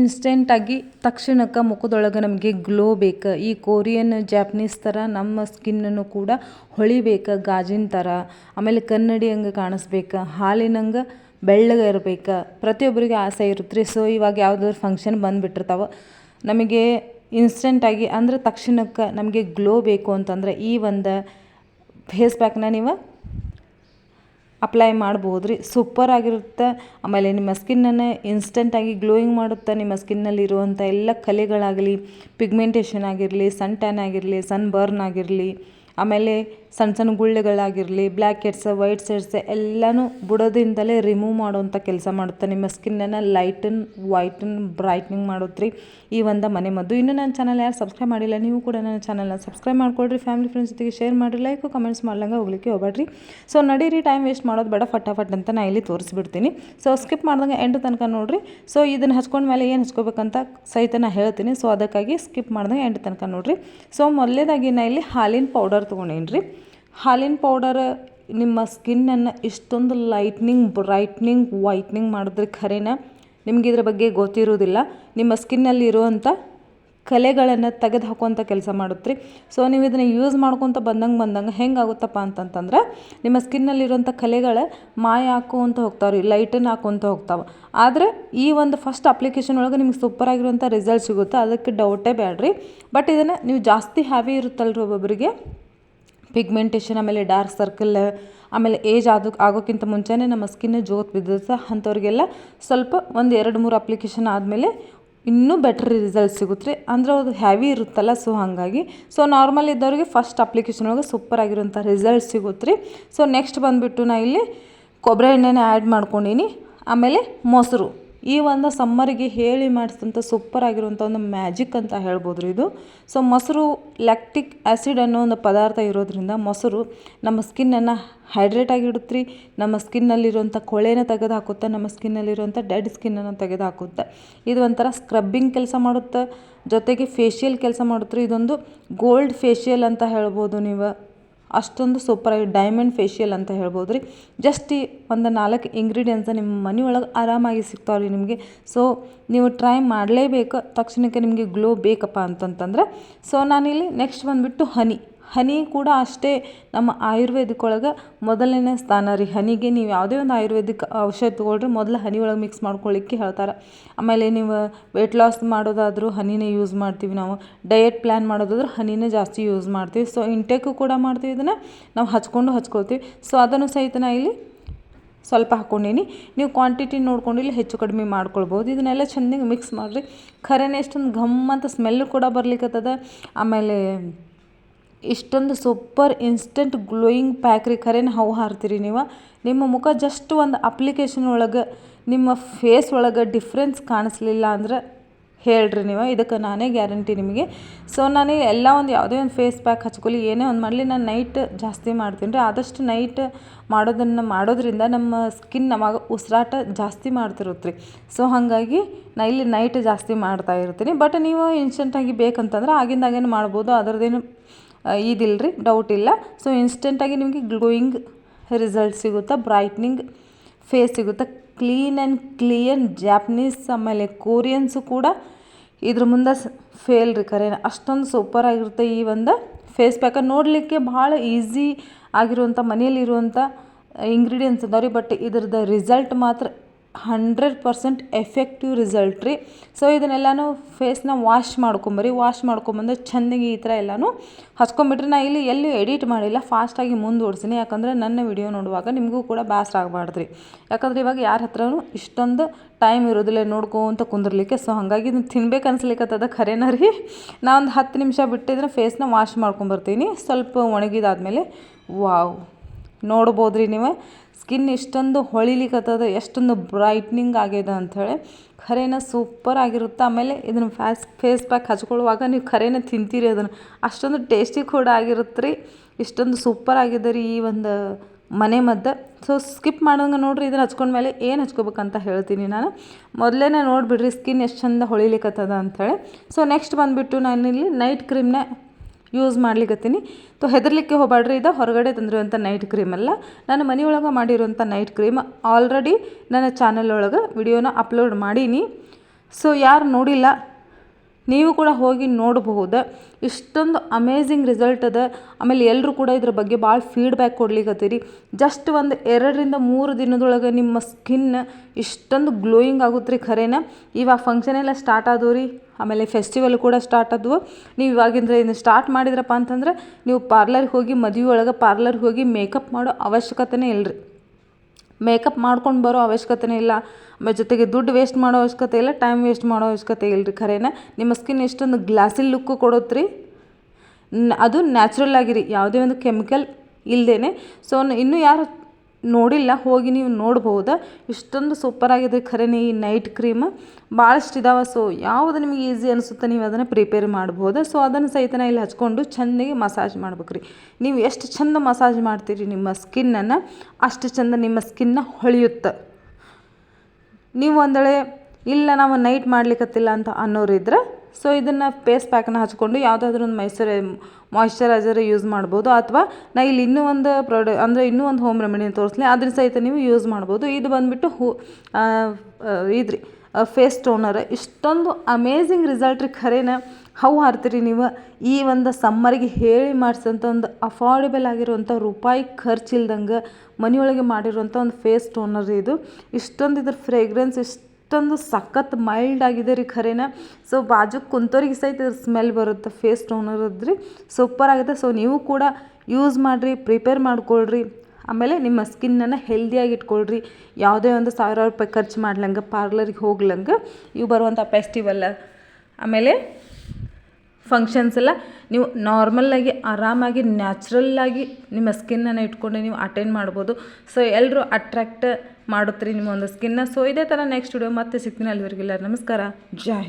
ಇನ್ಸ್ಟೆಂಟಾಗಿ ತಕ್ಷಣಕ್ಕೆ ಮುಖದೊಳಗೆ ನಮಗೆ ಗ್ಲೋ ಬೇಕು. ಈ ಕೊರಿಯನ್, ಜಾಪ್ನೀಸ್ ಥರ ನಮ್ಮ ಸ್ಕಿನ್ನನ್ನು ಕೂಡ ಹೊಳಿಬೇಕು ಗಾಜಿನ ಥರ ಆಮೇಲೆ ಕನ್ನಡಿ ಹಂಗೆ ಕಾಣಿಸ್ಬೇಕು. ಹಾಲಿನಂಗೆ ಬೆಳ್ಳಗೆ ಇರಬೇಕು. ಪ್ರತಿಯೊಬ್ಬರಿಗೆ ಆಸೆ ಇರುತ್ತೆ ಸೊ ಇವಾಗ ಯಾವುದಾದ್ರು ಫಂಕ್ಷನ್ ಬಂದುಬಿಟ್ಟಿರ್ತಾವೆ. ನಮಗೆ ಇನ್ಸ್ಟೆಂಟಾಗಿ ಅಂದರೆ ತಕ್ಷಣಕ್ಕೆ ನಮಗೆ ಗ್ಲೋ ಬೇಕು ಅಂತಂದ್ರೆ ಈ ಒಂದು ಫೇಸ್ ಪ್ಯಾಕ್ನ ನೀವು ಅಪ್ಲೈ ಮಾಡ್ಬೋದು ರೀ ಸೂಪರ್ ಆಗಿರುತ್ತೆ. ಆಮೇಲೆ ನಿಮ್ಮ ಸ್ಕಿನ್ನನ್ನು ಇನ್ಸ್ಟೆಂಟಾಗಿ ಗ್ಲೋಯಿಂಗ್ ಮಾಡುತ್ತೆ, ನಿಮ್ಮ ಸ್ಕಿನ್ನಲ್ಲಿರುವಂಥ ಎಲ್ಲ ಕಲೆಗಳಾಗಲಿ ಪಿಗ್ಮೆಂಟೇಷನ್ ಆಗಿರಲಿ ಸನ್ ಟ್ಯಾನ್ ಆಗಿರಲಿ ಸನ್ ಬರ್ನ್ ಆಗಿರಲಿ, ಆಮೇಲೆ ಸಣ್ಣ ಸಣ್ಣ ಗುಳ್ಳೆಗಳಾಗಿರಲಿ ಬ್ಲ್ಯಾಕ್ ಹೆಡ್ಸ್ ವೈಟ್ ಸೆಡ್ಸ್ ಎಲ್ಲನೂ ಬುಡದಿಂದಲೇ ರಿಮೂವ್ ಮಾಡುವಂಥ ಕೆಲಸ ಮಾಡುತ್ತೆ. ನಿಮ್ಮ ಸ್ಕಿನ್ನನ್ನು ಲೈಟನ್ ವೈಟನ್ ಬ್ರೈಟ್ನಿಂಗ್ ಮಾಡುತ್ತೆ ಈ ಒಂದು ಮನೆ ಮದ್ದು. ಇನ್ನು ನನ್ನ ಚಾನಲ್ ಯಾರು ಸಬ್ಸ್ಕ್ರೈಬ್ ಮಾಡಿಲ್ಲ, ನೀವು ಕೂಡ ನನ್ನ ಚಾನಲ್ನ ಸಬ್ಸ್ಕ್ರೈಬ್ ಮಾಡ್ಕೊಳ್ರಿ ಫ್ಯಾಮಿಲಿ ಫ್ರೆಂಡ್ಸ್ ಜೊತೆಗೆ ಶೇರ್ ಮಾಡಿ ಲೈಕು ಕಮೆಂಟ್ಸ್ ಮಾಡ್ಲಂಗೆ ಹೋಗ್ಲಿಕ್ಕೆ ಹೋಗ್ಬೇಡ್ರಿ ಸೊ ನಡೀರಿ ಟೈಮ್ ವೇಸ್ಟ್ ಮಾಡೋದು ಬೇಡ, ಫಟಾಫಟ್ ಅಂತ ನಾ ಇಲ್ಲಿ ತೋರಿಸ್ಬಿಡ್ತೀನಿ. ಸೊ ಸ್ಕಿಪ್ ಮಾಡ್ದಂಗೆ ಎಂಡ್ ತನಕ ನೋಡಿರಿ. ಸೊ ಇದನ್ನು ಹಚ್ಕೊಂಡ ಮೇಲೆ ಏನು ಹಚ್ಕೋಬೇಕಂತ ಸಹಿತ ನಾ ಹೇಳ್ತೀನಿ. ಸೊ ಅದಕ್ಕಾಗಿ ಸ್ಕಿಪ್ ಮಾಡ್ದಂಗೆ ಎಂಡ್ ತನಕ ನೋಡಿರಿ. ಸೊ ಮೊದಲೇದಾಗಿ ನಾ ಇಲ್ಲಿ ಹಾಲಿನ ಪೌಡರ್ ತೊಗೊಂಡೇನಿ ರೀ ಹಾಲಿನ ಪೌಡರ್ ನಿಮ್ಮ ಸ್ಕಿನ್ನನ್ನು ಇಷ್ಟೊಂದು ಲೈಟ್ನಿಂಗ್ ಬ್ರೈಟ್ನಿಂಗ್ ವೈಟ್ನಿಂಗ್ ಮಾಡಿದ್ರೆ ಖರೇನ? ನಿಮ್ಗೆ ಇದ್ರ ಬಗ್ಗೆ ಗೊತ್ತಿರೋದಿಲ್ಲ ನಿಮ್ಮ ಸ್ಕಿನ್ನಲ್ಲಿ ಇರುವಂಥ ಕಲೆಗಳನ್ನು ತೆಗೆದು ಹಾಕುವಂಥ ಕೆಲಸ ಮಾಡುತ್ತೆ ರೀ ಸೊ ನೀವು ಇದನ್ನು ಯೂಸ್ ಮಾಡ್ಕೊತ ಬಂದಂಗೆ ಬಂದಂಗೆ ಹೆಂಗಾಗುತ್ತಪ್ಪ ಅಂತಂತಂದ್ರೆ, ನಿಮ್ಮ ಸ್ಕಿನ್ನಲ್ಲಿರುವಂಥ ಕಲೆಗಳ ಮಾಯ ಹಾಕುವಂತ ಹೋಗ್ತಾವೆ ರೀ ಲೈಟನ್ನು ಹಾಕುವಂತ ಹೋಗ್ತಾವೆ. ಆದರೆ, ಈ ಒಂದು ಫಸ್ಟ್ ಅಪ್ಲಿಕೇಶನ್ ಒಳಗೆ ನಿಮ್ಗೆ ಸೂಪರ್ ಆಗಿರುವಂಥ ರಿಸಲ್ಟ್ ಸಿಗುತ್ತೆ. ಅದಕ್ಕೆ ಡೌಟೇ ಬೇಡ್ರಿ ಬಟ್ ಇದನ್ನು ನೀವು ಜಾಸ್ತಿ ಹ್ಯಾವಿ ಇರುತ್ತಲ್ರಿ ಒಬ್ಬೊಬ್ಬರಿಗೆ ಪಿಗ್ಮೆಂಟೇಷನ್ ಆಮೇಲೆ ಡಾರ್ಕ್ ಸರ್ಕಲ್ ಆಮೇಲೆ ಏಜ್ ಆದಕ್ಕೆ ಆಗೋಕ್ಕಿಂತ ಮುಂಚೆನೇ ನಮ್ಮ ಸ್ಕಿನ್ ಜೋತ್ ಬಿದ್ದಿರುತ್ತೆ. ಅಂಥವ್ರಿಗೆಲ್ಲ ಸ್ವಲ್ಪ ಒಂದು ಎರಡು ಮೂರು ಅಪ್ಲಿಕೇಶನ್ ಆದಮೇಲೆ ಇನ್ನೂ ಬೆಟ್ರ್ ರಿಸಲ್ಟ್ ಸಿಗುತ್ತೆ. ರೀ ಅಂದರೆ ಅದು ಹ್ಯಾವಿ ಇರುತ್ತಲ್ಲ ಸೊ ಹಾಗಾಗಿ. ಸೊ ನಾರ್ಮಲ್ ಇದ್ದವ್ರಿಗೆ ಫಸ್ಟ್ ಅಪ್ಲಿಕೇಶನ್ ಒಳಗೆ ಸೂಪರ್ ಆಗಿರುವಂಥ ರಿಸಲ್ಟ್ ಸಿಗುತ್ತೆ. ರೀ ಸೊ ನೆಕ್ಸ್ಟ್ ಬಂದುಬಿಟ್ಟು ನಾ ಇಲ್ಲಿ ಕೊಬ್ಬರಿ ಎಣ್ಣೆನ ಆ್ಯಡ್ ಮಾಡ್ಕೊಂಡೀನಿ. ಆಮೇಲೆ ಮೊಸರು. ಈ ಒಂದು ಸಮ್ಮರಿಗೆ ಹೇಳಿ ಮಾಡಿಸಿದಂಥ ಸೂಪರ್ ಆಗಿರುವಂಥ ಒಂದು ಮ್ಯಾಜಿಕ್ ಅಂತ ಹೇಳ್ಬೋದು ಇದು. ಸೊ ಮೊಸರು ಲ್ಯಾಕ್ಟಿಕ್ ಆ್ಯಸಿಡ್ ಅನ್ನೋ ಒಂದು ಪದಾರ್ಥ ಇರೋದ್ರಿಂದ ಮೊಸರು ನಮ್ಮ ಸ್ಕಿನ್ನನ್ನು ಹೈಡ್ರೇಟ್ ಆಗಿಡುತ್ತೆ ರೀ ನಮ್ಮ ಸ್ಕಿನ್ನಲ್ಲಿರುವಂಥ ಕೊಳೆನ ತೆಗೆದು ಹಾಕುತ್ತೆ ನಮ್ಮ ಸ್ಕಿನ್ನಲ್ಲಿರುವಂಥ ಡೆಡ್ ಸ್ಕಿನ್ನನ್ನು ತೆಗೆದು ಹಾಕುತ್ತೆ ಇದು ಒಂಥರ ಸ್ಕ್ರಬ್ಬಿಂಗ್ ಕೆಲಸ ಮಾಡುತ್ತೆ, ಜೊತೆಗೆ ಫೇಶಿಯಲ್ ಕೆಲಸ ಮಾಡುತ್ತೆ. ಇದೊಂದು ಗೋಲ್ಡ್ ಫೇಶಿಯಲ್ ಅಂತ ಹೇಳ್ಬೋದು ನೀವು. ಅಷ್ಟೊಂದು ಸೂಪರಾಗಿ ಡೈಮಂಡ್ ಫೇಶಿಯಲ್ ಅಂತ ಹೇಳ್ಬೋದು ರೀ. ಜಸ್ಟ್ ಈ ಒಂದು ನಾಲ್ಕು ಇಂಗ್ರೀಡಿಯೆಂಟ್ಸ್ ನಿಮ್ಮ ಮನೆ ಒಳಗೆ ಆರಾಮಾಗಿ ಸಿಗ್ತಾವೆ ರೀ ನಿಮಗೆ. ಸೊ ನೀವು ಟ್ರೈ ಮಾಡಲೇಬೇಕು, ತಕ್ಷಣಕ್ಕೆ ನಿಮಗೆ ಗ್ಲೋ ಬೇಕಪ್ಪ ಅಂತಂತಂದ್ರೆ ಸೊ ನಾನಿಲ್ಲಿ ನೆಕ್ಸ್ಟ್ ಬಂದುಬಿಟ್ಟು ಹನಿ ಹನಿ ಕೂಡ ಅಷ್ಟೇ ನಮ್ಮ ಆಯುರ್ವೇದಿಕ್ ಒಳಗೆ ಮೊದಲನೇ ಸ್ಥಾನ ರೀ. ಹನಿಗೆ ನೀವು ಯಾವುದೇ ಒಂದು ಆಯುರ್ವೇದಿಕ್ ಔಷಧ ತೊಗೊಳ್ರಿ, ಮೊದಲು ಹನಿ ಒಳಗೆ ಮಿಕ್ಸ್ ಮಾಡ್ಕೊಳ್ಳಿಕ್ಕೆ ಹೇಳ್ತಾರೆ. ಆಮೇಲೆ ನೀವು ವೆಯ್ಟ್ ಲಾಸ್ ಮಾಡೋದಾದರೂ ಹನಿನೇ ಯೂಸ್ ಮಾಡ್ತೀವಿ ನಾವು. ಡಯಟ್ ಪ್ಲ್ಯಾನ್ ಮಾಡೋದಾದ್ರೂ ಹನಿನೇ ಜಾಸ್ತಿ ಯೂಸ್ ಮಾಡ್ತೀವಿ. ಸೊ ಇಂಟೇಕು ಕೂಡ ಮಾಡ್ತೀವಿ, ಇದನ್ನು ನಾವು ಹಚ್ಕೊಂಡು ಹಚ್ಕೊಳ್ತೀವಿ. ಸೊ ಅದನ್ನು ಸಹಿತ ನಾ ಇಲ್ಲಿ ಸ್ವಲ್ಪ ಹಾಕ್ಕೊಂಡೀನಿ ನೀವು ಕ್ವಾಂಟಿಟಿ ನೋಡ್ಕೊಂಡು ಇಲ್ಲಿ ಹೆಚ್ಚು ಕಡಿಮೆ ಮಾಡ್ಕೊಳ್ಬೋದು. ಇದನ್ನೆಲ್ಲ ಚೆಂದಾಗಿ ಮಿಕ್ಸ್ ಮಾಡಿರಿ. ಖರೇನೆ ಎಷ್ಟೊಂದು ಘಮ್ ಅಂತ ಸ್ಮೆಲ್ಲು ಕೂಡ ಬರ್ಲಿಕ್ಕತ್ತದ ಆಮೇಲೆ ಇಷ್ಟೊಂದು ಸೂಪರ್ ಇನ್ಸ್ಟೆಂಟ್ ಗ್ಲೋಯಿಂಗ್ ಪ್ಯಾಕ್ ರೀ. ಖರೇನ ಹವು ಹಾರ್ತೀರಿ ನೀವು. ನಿಮ್ಮ ಮುಖ ಜಸ್ಟ್ ಒಂದು ಅಪ್ಲಿಕೇಶನ್ ಒಳಗೆ, ನಿಮ್ಮ ಫೇಸ್ ಒಳಗೆ ಡಿಫ್ರೆನ್ಸ್ ಕಾಣಿಸ್ಲಿಲ್ಲ ಅಂದ್ರೆ ಹೇಳ್ರಿ ನೀವು. ಇದಕ್ಕೆ ನಾನೇ ಗ್ಯಾರಂಟಿ ನಿಮಗೆ. ಸೊ ನಾನು ಎಲ್ಲ ಒಂದು ಯಾವುದೇ ಒಂದು ಫೇಸ್ ಪ್ಯಾಕ್ ಹಚ್ಕೊಳ್ಳಿ. ಏನೇ ಒಂದು ಮಾಡಲಿ, ನಾನು ನೈಟ್ ಜಾಸ್ತಿ ಮಾಡ್ತೀನಿ ರೀ. ಆದಷ್ಟು ನೈಟ್ ಮಾಡೋದನ್ನು ಮಾಡೋದ್ರಿಂದ ನಮ್ಮ ಸ್ಕಿನ್ ನಮಗೆ ಉಸಿರಾಟ ಜಾಸ್ತಿ ಮಾಡ್ತಿರುತ್ತೆ ರೀ. ಸೊ ಹಾಗಾಗಿ ನಾ ಇಲ್ಲಿ ನೈಟ್ ಜಾಸ್ತಿ ಮಾಡ್ತಾ ಇರ್ತೀನಿ. ಬಟ್ ನೀವು ಇನ್ಸ್ಟೆಂಟಾಗಿ ಬೇಕಂತಂದ್ರೆ ಆಗಿಂದಾಗೇನು ಮಾಡ್ಬೋದು. ಅದರದ್ದೇನು ಇದಿಲ್ಲ ರೀ ಡೌಟ್ ಇಲ್ಲ. ಸೊ ಇನ್ಸ್ಟೆಂಟಾಗಿ ನಿಮಗೆ ಗ್ಲೋಯಿಂಗ್ ರಿಸಲ್ಟ್ ಸಿಗುತ್ತೆ ಬ್ರೈಟ್ನಿಂಗ್ ಫೇಸ್ ಸಿಗುತ್ತೆ ಕ್ಲೀನ್ ಆ್ಯಂಡ್ ಕ್ಲಿಯನ್ ಜಾಪನೀಸ್ ಆಮೇಲೆ ಕೊರಿಯನ್ಸು ಕೂಡ ಇದ್ರ ಮುಂದೆ ಫೇಲ್ ರೀ ಕರೆ. ಅಷ್ಟೊಂದು ಸೂಪರ್ ಆಗಿರುತ್ತೆ ಈ ಒಂದು ಫೇಸ್ ಪ್ಯಾಕ ನೋಡಲಿಕ್ಕೆ ಭಾಳ ಈಸಿ ಆಗಿರುವಂಥ ಮನೆಯಲ್ಲಿರುವಂಥ ಇಂಗ್ರೀಡಿಯೆಂಟ್ಸ್ ಅದಾವೆ ರೀ ಬಟ್ ಇದ್ರದ್ದು ರಿಸಲ್ಟ್ ಮಾತ್ರ ಹಂಡ್ರೆಡ್ ಪರ್ಸೆಂಟ್ ಎಫೆಕ್ಟಿವ್ ರಿಸಲ್ಟ್ ರೀ. ಸೊ ಇದನ್ನೆಲ್ಲನೂ ಫೇಸ್ನ ವಾಶ್ ಮಾಡ್ಕೊಂಬರಿ ವಾಶ್ ಮಾಡ್ಕೊಂಬಂದು ಚೆಂದಾಗಿ ಈ ಥರ ಎಲ್ಲನೂ ಹಚ್ಕೊಂಬಿಟ್ರೆ ನಾ ಇಲ್ಲಿ ಎಲ್ಲೂ ಎಡಿಟ್ ಮಾಡಿಲ್ಲ. ಫಾಸ್ಟಾಗಿ ಮುಂದುವರ್ಸಿನಿ ಯಾಕಂದರೆ ನನ್ನ ವಿಡಿಯೋ ನೋಡುವಾಗ ನಿಮಗೂ ಕೂಡ ಬೇಸರ ಆಗಬಾರ್ದು ರೀ ಯಾಕಂದ್ರೆ ಇವಾಗ ಯಾರ ಹತ್ರನೂ ಇಷ್ಟೊಂದು ಟೈಮ್ ಇರೋದಿಲ್ಲ ನೋಡ್ಕೊಂತ ಕುಂದಿರ್ಲಿಕ್ಕೆ. ಸೊ ಹಾಗಾಗಿ ಇದನ್ನು ತಿನ್ಬೇಕು ಅನ್ಸ್ಲಿಕ್ಕತ್ತದ ಖರೇನ ರೀ. ನಾ ಒಂದು ಹತ್ತು ನಿಮಿಷ ಬಿಟ್ಟಿದ್ರೆ ಫೇಸ್ನ ವಾಶ್ ಮಾಡ್ಕೊಂಬರ್ತೀನಿ. ಸ್ವಲ್ಪ ಒಣಗಿದಾದ್ಮೇಲೆ ವಾವ್ ನೋಡ್ಬೋದು ರೀ ನೀವು. ಸ್ಕಿನ್ ಇಷ್ಟೊಂದು ಹೊಳಿಲಿಕ್ಕತ್ತದ ಎಷ್ಟೊಂದು ಬ್ರೈಟ್ನಿಂಗ್ ಆಗ್ಯದ ಅಂಥೇಳಿ ಖರೇನ ಸೂಪರ್ ಆಗಿರುತ್ತೆ. ಆಮೇಲೆ ಇದನ್ನು ಫ್ಯಾಸ್ ಫೇಸ್ ಪ್ಯಾಕ್ ಹಚ್ಕೊಳ್ಳುವಾಗ ನೀವು ಖರೇನ ತಿಂತೀರಿ ಅದನ್ನು. ಅಷ್ಟೊಂದು ಟೇಸ್ಟಿ ಕೂಡ ಆಗಿರುತ್ತೆ ರೀ ಇಷ್ಟೊಂದು ಸೂಪರ್ ಆಗಿದೆ ರೀ ಈ ಒಂದು ಮನೆ ಮದ್ದು. ಸೊ ಸ್ಕಿಪ್ ಮಾಡೋಂಗೆ ನೋಡಿರಿ, ಇದನ್ನು ಹಚ್ಕೊಂಡ್ಮೇಲೆ ಏನು ಹಚ್ಕೋಬೇಕಂತ ಹೇಳ್ತೀನಿ ನಾನು. ಮೊದಲೇ ನೋಡಿಬಿಡ್ರಿ ಸ್ಕಿನ್ ಎಷ್ಟು ಚಂದ ಹೊಳಿಲಿಕ್ಕತ್ತದ ಅಂಥೇಳಿ. ಸೊ ನೆಕ್ಸ್ಟ್ ಬಂದುಬಿಟ್ಟು ನಾನಿಲ್ಲಿ ನೈಟ್ ಕ್ರೀಮ್ನ ಯೂಸ್ ಮಾಡ್ಲಿಕ್ಕತ್ತೀನಿ ತೊ ಹೆದರ್ಲಿಕ್ಕೆ ಹೋಗಬೇಡ್ರಿ ಇದು ಹೊರಗಡೆ ತಂದಿರುವಂಥ ನೈಟ್ ಕ್ರೀಮ್ ಅಲ್ಲ. ನಾನು ಮನೆಯೊಳಗೆ ಮಾಡಿರುವಂಥ ನೈಟ್ ಕ್ರೀಮ್ ಆಲ್ರೆಡಿ ನನ್ನ ಚಾನಲ್ ಒಳಗೆ ವಿಡಿಯೋನ ಅಪ್ಲೋಡ್ ಮಾಡೀನಿ. ಸೊ ಯಾರು ನೋಡಿಲ್ಲ ನೀವು ಕೂಡ ಹೋಗಿ ನೋಡಬಹುದು. ಇಷ್ಟೊಂದು ಅಮೇಝಿಂಗ್ ರಿಸಲ್ಟ್ ಅದ. ಆಮೇಲೆ ಎಲ್ಲರೂ ಕೂಡ ಇದ್ರ ಬಗ್ಗೆ ಭಾಳ ಫೀಡ್ಬ್ಯಾಕ್ ಕೊಡ್ಲಿಕತ್ತೀರಿ ಜಸ್ಟ್ ಒಂದು ಎರಡರಿಂದ ಮೂರು ದಿನದೊಳಗೆ ನಿಮ್ಮ ಸ್ಕಿನ್ ಇಷ್ಟೊಂದು ಗ್ಲೋಯಿಂಗ್ ಆಗುತ್ತೆ ರೀ ಖರೇನ. ಇವಾಗ ಫಂಕ್ಷನ್ ಎಲ್ಲ ಸ್ಟಾರ್ಟ್ ಆದವು ರೀ ಆಮೇಲೆ ಫೆಸ್ಟಿವಲ್ ಕೂಡ ಸ್ಟಾರ್ಟ್ ಆದವು. ನೀವು ಇವಾಗಿಂದ ಇದನ್ನು ಸ್ಟಾರ್ಟ್ ಮಾಡಿದ್ರಪ್ಪ ಅಂತಂದ್ರೆ, ನೀವು ಪಾರ್ಲರ್ಗೆ ಹೋಗಿ ಮದುವೆ ಒಳಗೆ ಪಾರ್ಲರ್ಗೆ ಹೋಗಿ ಮೇಕಪ್ ಮಾಡೋ ಅವಶ್ಯಕತೆನೇ ಇಲ್ಲ ರೀ ಮೇಕಪ್ ಮಾಡ್ಕೊಂಡು ಬರೋ ಅವಶ್ಯಕತೆನೇ ಇಲ್ಲ. ಆಮೇಲೆ ಜೊತೆಗೆ ದುಡ್ಡು ವೇಸ್ಟ್ ಮಾಡೋ ಅವಶ್ಯಕತೆ ಇಲ್ಲ ಟೈಮ್ ವೇಸ್ಟ್ ಮಾಡೋ ಅವಶ್ಯಕತೆ ಇಲ್ಲ ರೀ ಖರೇನ. ನಿಮ್ಮ ಸ್ಕಿನ್ ಎಷ್ಟೊಂದು ಗ್ಲಾಸಿ ಲುಕ್ಕು ಕೊಡುತ್ತೆ ಅದು ನ್ಯಾಚುರಲ್ ಆಗಿರಿ. ಯಾವುದೇ ಒಂದು ಕೆಮಿಕಲ್ ಇಲ್ಲದೇನೆ ಸೊ ಇನ್ನೂ ಯಾರು ನೋಡಿಲ್ಲ, ಹೋಗಿ ನೀವು ನೋಡ್ಬೋದು? ಇಷ್ಟೊಂದು ಸೂಪರ್ ಆಗಿದೆ ಖರೇನೆ ಈ ನೈಟ್ ಕ್ರೀಮ್ ಭಾಳಷ್ಟು ಇದಾವೆ ಸೊ ಯಾವುದು ನಿಮಗೆ ಈಸಿ ಅನಿಸುತ್ತೆ ನೀವು ಅದನ್ನು ಪ್ರಿಪೇರ್ ಮಾಡ್ಬೋದು? ಸೊ ಅದನ್ನು ಸಹಿತ ಇಲ್ಲಿ ಹಚ್ಕೊಂಡು ಚೆಂದಾಗಿ ಮಸಾಜ್ ಮಾಡ್ಬೇಕು ರೀ ನೀವು ಎಷ್ಟು ಚಂದ ಮಸಾಜ್ ಮಾಡ್ತೀರಿ ನಿಮ್ಮ ಸ್ಕಿನ್ನನ್ನು ಅಷ್ಟು ಚಂದ ನಿಮ್ಮ ಸ್ಕಿನ್ನ ಹೊಳೆಯುತ್ತೆ. ನೀವು ಒಂದಳೆ ಇಲ್ಲ ನಾವು ನೈಟ್ ಮಾಡ್ಲಿಕ್ಕತ್ತಿಲ್ಲ ಅಂತ ಅನ್ನೋರು ಇದ್ರೆ ಸೊ ಇದನ್ನು ಫೇಸ್ ಪ್ಯಾಕನ್ನು ಹಚ್ಕೊಂಡು ಯಾವುದಾದ್ರೂ ಒಂದು ಮೈಸೂರು ಮಾಯಿಶ್ಚರೈಸರ್ ಯೂಸ್ ಮಾಡ್ಬೋದು. ಅಥವಾ ನಾ ಇಲ್ಲಿ ಇನ್ನೂ ಒಂದು ಪ್ರಾಡ ಅಂದರೆ ಇನ್ನೂ ಒಂದು ಹೋಮ್ ರೆಮಿಡಿನ ತೋರಿಸ್ಲಿ ಅದ್ರ ಸಹಿತ ನೀವು ಯೂಸ್ ಮಾಡ್ಬೋದು. ಇದು ಬಂದುಬಿಟ್ಟು ಹೂ ಇದ್ರಿ ಫೇಸ್ ಟೋನರ್ ಇಷ್ಟೊಂದು ಅಮೇಝಿಂಗ್ ರಿಸಲ್ಟ್ ರೀ. ಖರೇನ ಹೌ ಹಾರ್ತೀರಿ ನೀವು? ಈ ಒಂದು ಸಮ್ಮರಿಗೆ ಹೇಳಿ ಮಾಡಿಸೋಂಥ ಒಂದು ಅಫೋರ್ಡೆಬಲ್ ಆಗಿರುವಂಥ ರೂಪಾಯಿ ಖರ್ಚಿಲ್ದಂಗೆ ಮನೆಯೊಳಗೆ ಮಾಡಿರುವಂಥ ಒಂದು ಫೇಸ್ ಟೋನರ್ ಇದು. ಇಷ್ಟೊಂದು ಇದ್ರ ಫ್ರೇಗ್ರೆನ್ಸ್ ಇಷ್ಟೊಂದು ಸಖತ್ ಮೈಲ್ಡ್ ಆಗಿದೆ ರೀ ಖರೇನ. ಸೊ ಬಾಜು ಕುಂತೋರಿಗೆ ಸಹಿತ ಇದ್ರ ಸ್ಮೆಲ್ ಬರುತ್ತೆ ಫೇಸ್ ಟೋನರ್ ಅದ್ರಿ ಸೂಪರ್ ಆಗುತ್ತೆ. ಸೊ ನೀವು ಕೂಡ ಯೂಸ್ ಮಾಡಿರಿ ಪ್ರಿಪೇರ್ ಮಾಡ್ಕೊಳ್ರಿ. ಆಮೇಲೆ ನಿಮ್ಮ ಸ್ಕಿನ್ನನ್ನು ಹೆಲ್ದಿಯಾಗಿ ಇಟ್ಕೊಳ್ರಿ. ಯಾವುದೇ ಒಂದು ಸಾವಿರಾರು ರೂಪಾಯಿ ಖರ್ಚು ಮಾಡ್ಲಂಗೆ ಪಾರ್ಲರಿಗೆ ಹೋಗ್ಲಂಗೆ, ಇವು ಬರುವಂಥ ಫೆಸ್ಟಿವಲ್ ಆಮೇಲೆ ಫಂಕ್ಷನ್ಸ್ ಎಲ್ಲ ನೀವು ನಾರ್ಮಲ್ಲಾಗಿ ಆರಾಮಾಗಿ ನ್ಯಾಚುರಲ್ಲಾಗಿ ನಿಮ್ಮ ಸ್ಕಿನ್ನನ್ನು ಇಟ್ಕೊಂಡು ನೀವು ಅಟೆಂಡ್ ಮಾಡ್ಬೋದು. ಸೊ ಎಲ್ಲರೂ ಅಟ್ರ್ಯಾಕ್ಟ್ ಮಾಡುತ್ತೀರಿ ನಿಮ್ಮ ಒಂದು ಸ್ಕಿನ್ನ ಸೊ ಇದೇ ಥರ ನೆಕ್ಸ್ಟ್ ವಿಡಿಯೋ ಮತ್ತೆ ಸಿಗ್ತೀನಿ ಅಲ್ಲಿವರೆಗೆಲ್ಲ ನಮಸ್ಕಾರ. ಜೈ